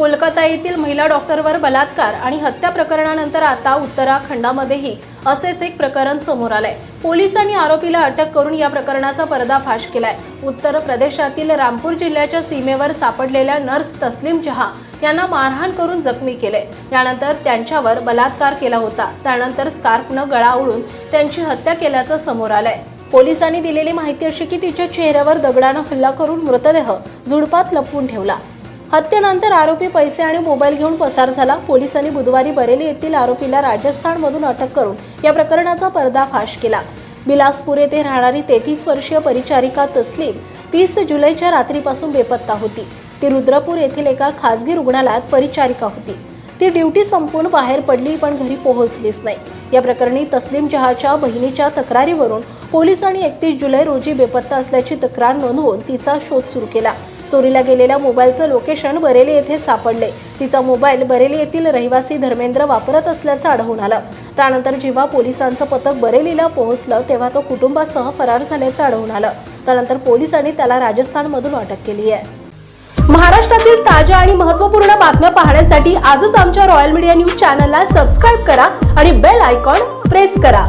कोलकाता येथील महिला डॉक्टरवर बलात्कार आणि हत्या प्रकरणानंतर आता उत्तराखंडामध्येही असेच एक प्रकरण समोर आलंय. पोलिसांनी आरोपीला अटक करून या प्रकरणाचा पर्दाफाश केलाय. उत्तर प्रदेशातील रामपूर जिल्ह्याच्या सीमेवर सापडलेल्या नर्स तस्लीम जहा यांना मारहाण करून जखमी केले. यानंतर त्यांच्यावर बलात्कार केला होता. त्यानंतर स्कार्फनं गळा उडून त्यांची हत्या केल्याचं समोर आलंय. पोलिसांनी दिलेली माहिती अशी की तिच्या चेहऱ्यावर दगडानं हल्ला करून मृतदेह झुडपात लपवून ठेवला. हत्येनंतर आरोपी पैसे आणि मोबाईल घेऊन पसार झाला. पोलिसांनी बुधवारी बरेली येथील आरोपीला राजस्थानमधून अटक करून या प्रकरणाचा पर्दाफाश केला. बिलासपूर येथे राहणारी तेहतीस वर्षीय परिचारिका तस्लीम तीस जुलैच्या रात्रीपासून बेपत्ता होती. ती रुद्रपूर येथील एका खासगी रुग्णालयात परिचारिका होती. ती ड्युटी संपून बाहेर पडली पण घरी पोहोचलीच नाही. या प्रकरणी तस्लीम जहाच्या बहिणीच्या तक्रारीवरून पोलिसांनी एकतीस जुलै रोजी बेपत्ता असल्याची तक्रार नोंदवून तिचा शोध सुरू केला. चोरीला गेलेल्या मोबाईलचं लोकेशन बरेली येथे सापडले. तिचा मोबाईल बरेली येथील रहिवासी धर्मेंद्र वापरत असल्याचं आढळून आलं. त्यानंतर जेव्हा पोलिसांचं पथक बरेलीला पोहोचलं तेव्हा तो कुटुंबासह फरार झाल्याचं आढळून आलं. त्यानंतर पोलिसांनी त्याला राजस्थानमधून अटक केली आहे. महाराष्ट्रातील ताज्या आणि महत्त्वपूर्ण बातम्या पाहण्यासाठी आजच आमच्या रॉयल मीडिया न्यूज चॅनलला सबस्क्राईब करा आणि बेल आयकॉन प्रेस करा.